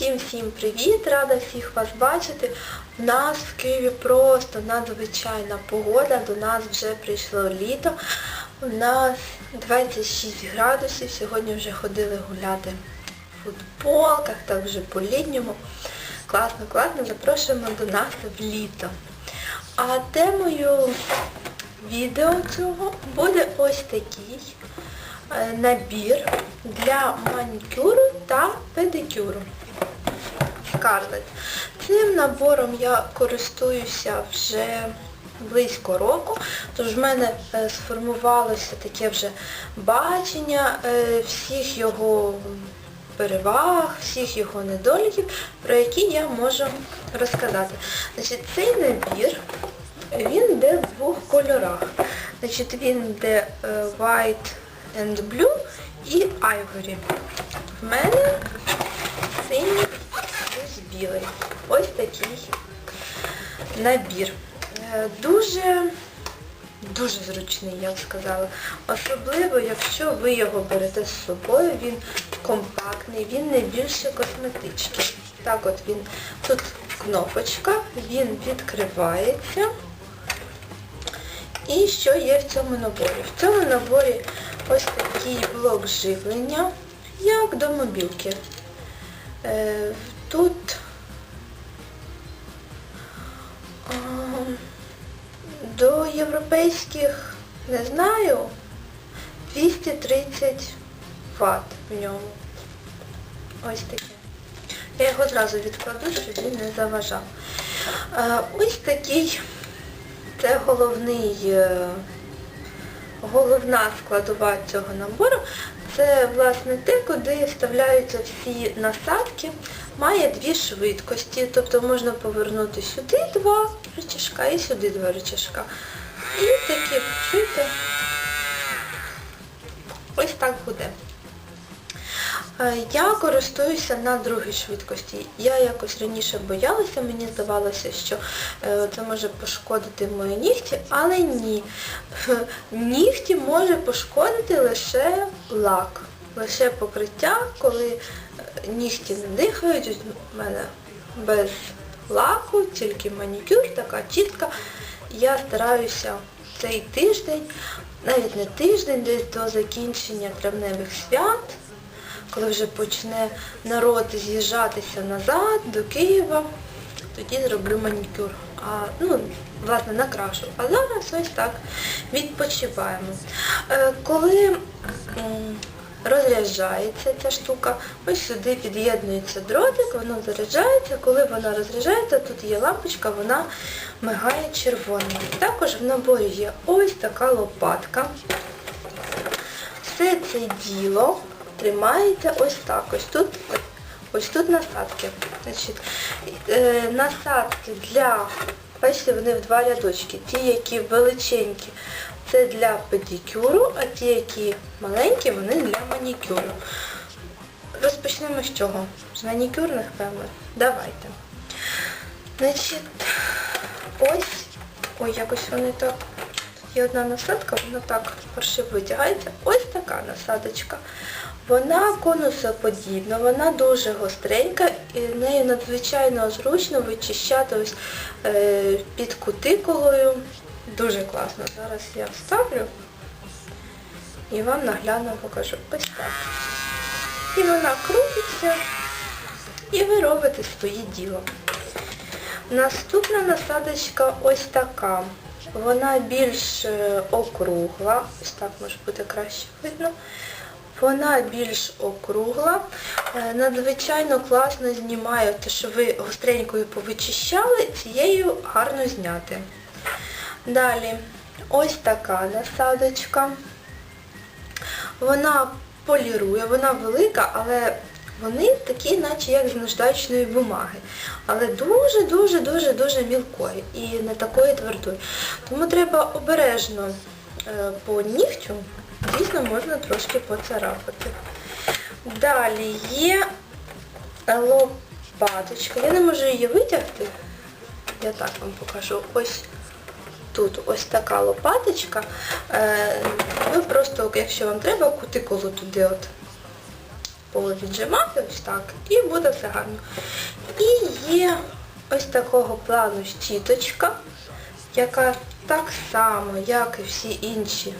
Всім-всім привіт! Рада всіх вас бачити. У нас в Києві просто надзвичайна погода, до нас вже прийшло літо. У нас 26 градусів, сьогодні вже ходили гуляти в футболках, так вже по-літньому. Класно, класно, запрошуємо до нас в літо. А темою відео цього буде ось такий е, набір для манікюру та педикюру. Scarlett. Цим набором я користуюся вже близько року, тож в мене е, сформувалося таке вже бачення е, всіх його переваг, всіх його недоліків, про які я можу розказати. Значить, Цей набір він йде в двох кольорах. Значить, Він йде е, white and blue і ivory. В мене синій білий. Ось такий набір. Е, Дуже дуже зручний, я б сказала. Особливо, якщо ви його берете з собою, він компактний, він не більше косметички. Так от він, тут кнопочка, він відкривається. І що є в цьому наборі? В цьому наборі ось такий блок живлення, як до мобілки. Е, Тут до європейських, не знаю, 230 Вт в ньому. Ось таке. Я його зразу відкладу, щоб він не заважав. Ось такий, це головний, е, головна складова цього набору. Це, власне, те, куди вставляються всі насадки. Має дві швидкості, тобто можна повернути сюди два рычажка і сюди два рычажка. І такі чуєте, ось так буде. Е, Я користуюся на другій швидкості. Я якось раніше боялася, мені здавалося, що е, це може пошкодити мої нігті, але ні. Нігті може пошкодити лише лак, лише покриття, коли нігті не дихають, Ось у мене без лаку, тільки манікюр, така чітка. Я стараюся цей тиждень, навіть не тиждень, десь до закінчення травневих свят коли вже почне народ з'їжджатися назад до Києва, тоді зроблю манікюр. А, ну, власне, накрашу. А зараз ось так відпочиваємо. Е, коли розряджається ця штука, ось сюди під'єднується дротик, воно заряджається. Коли вона розряджається, тут є лампочка, вона мигає червоним. Також в наборі є ось така лопатка. Все це діло тримається ось так. Ось тут ось тут насадки. Значить, е, насадки для, бачите, вони в два рядочки. Ті, які величенькі, це для педикюру, а ті, які маленькі, вони для манікюру. Розпочнемо з чого? З манікюрних, певно. Давайте. Значить, ось, ой, якось вони так. Тут є одна насадка, вона так паршиво витягається. Ось така насадочка. Вона конусоподібна, вона дуже гостренька і нею надзвичайно зручно вичищати ось е, під кутикулою. Дуже класно. Зараз я вставлю і вам наглядно покажу. Ось так. І вона крутиться, і ви робите своє діло. Наступна насадочка ось така. Вона більш е, округла, ось так може бути краще видно. Вона більш округла, е, надзвичайно класно знімає те, що ви гостренькою повичищали, цією гарно зняти. Далі ось така насадочка. Вона полірує, вона велика, але вони такі, наче як з наждачної бумаги. Але дуже-дуже-дуже-дуже мілкої і не такої твердої. Тому треба обережно е, по нігтю дійсно можна трошки поцарапати. Далі є лопаточка. Я не можу її витягти. Я так вам покажу. Ось тут ось така лопаточка. Е, Ви просто, якщо вам треба, кутикулу туди от повіджимати ось так, і буде все гарно. І є ось такого плану щіточка, яка так само, як і всі інші.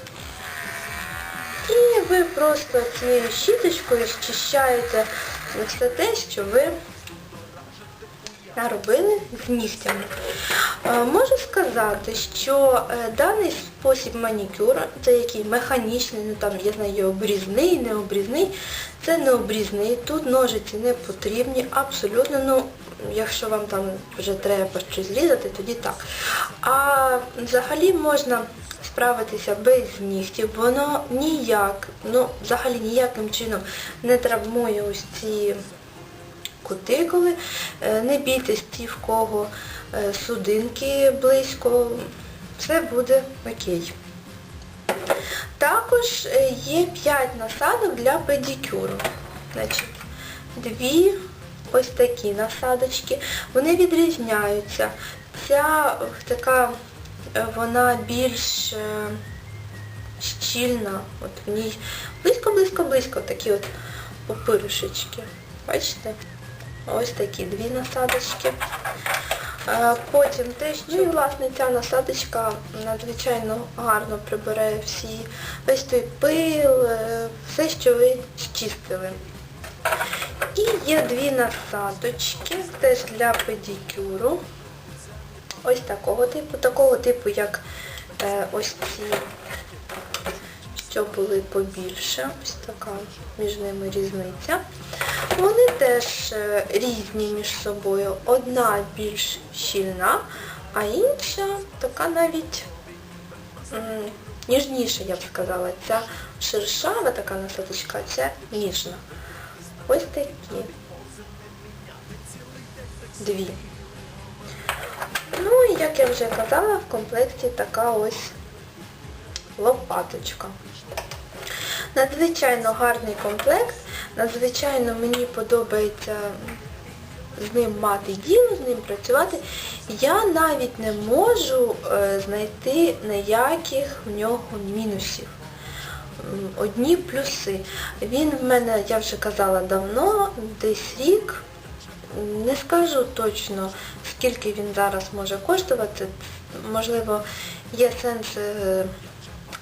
І ви просто цією щіточкою зчищаєте все те, що ви наробили з нігтями. Е, Можу сказати, що е, даний спосіб манікюру, це який механічний, ну там я знаю, обрізний, не обрізний, це не обрізний, тут ножиці не потрібні, абсолютно, ну, якщо вам там вже треба щось зрізати, тоді так. А взагалі можна справитися без нігтів, воно ніяк, ну взагалі ніяким чином не травмує ось ці кутикули. Е, Не бійтесь ті, в кого е, судинки близько, все буде окей. Також е, є 5 насадок для педикюру. Дві ось такі насадочки. Вони відрізняються. Ця така, вона більш щільна, от в ній близько-близько-близько такі от опирушечки. Бачите? Ось такі дві насадочки. Потім теж, ну і власне ця насадочка надзвичайно гарно прибере всі, весь той пил, е, все, що ви щистили. І є дві насадочки, теж для педикюру. Ось такого типу, такого типу, як е, ось ці, що були побільше. Ось така між ними різниця. Вони теж е, різні між собою. Одна більш щільна, а інша така навіть ніжніша, я б сказала. Ця шершава така насадочка, а ця ніжна. Ось такі. Дві. Ну і як я вже казала, в комплекті така ось лопаточка. Надзвичайно гарний комплект, надзвичайно мені подобається з ним мати діло, з ним працювати. Я навіть не можу е, знайти ніяких в нього мінусів. Одні плюси. Він в мене, я вже казала давно, десь рік. Не скажу точно, скільки він зараз може коштувати. Можливо, є сенс е,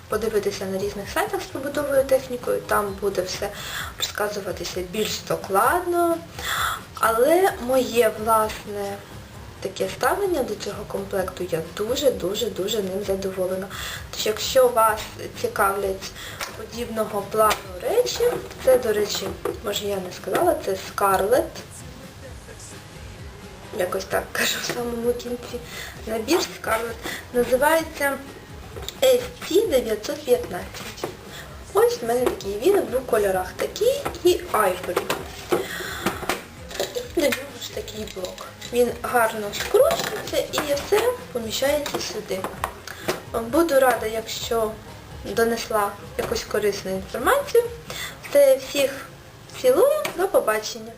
подивитися на різних сайтах з побутовою технікою, там буде все розказуватися більш докладно. Але моє власне таке ставлення до цього комплекту, я дуже-дуже-дуже ним задоволена. Тож якщо вас цікавлять подібного плану речі, це, до речі, може я не сказала, це Scarlett. Якось так кажу в самому кінці. Набір Scarlett називається ST915. Ось в мене такий він у двох кольорах. Такий і айворі. До нього ж такий блок. Він гарно скручується і все поміщається сюди. Буду рада, якщо донесла якусь корисну інформацію. Це всіх цілую, до побачення.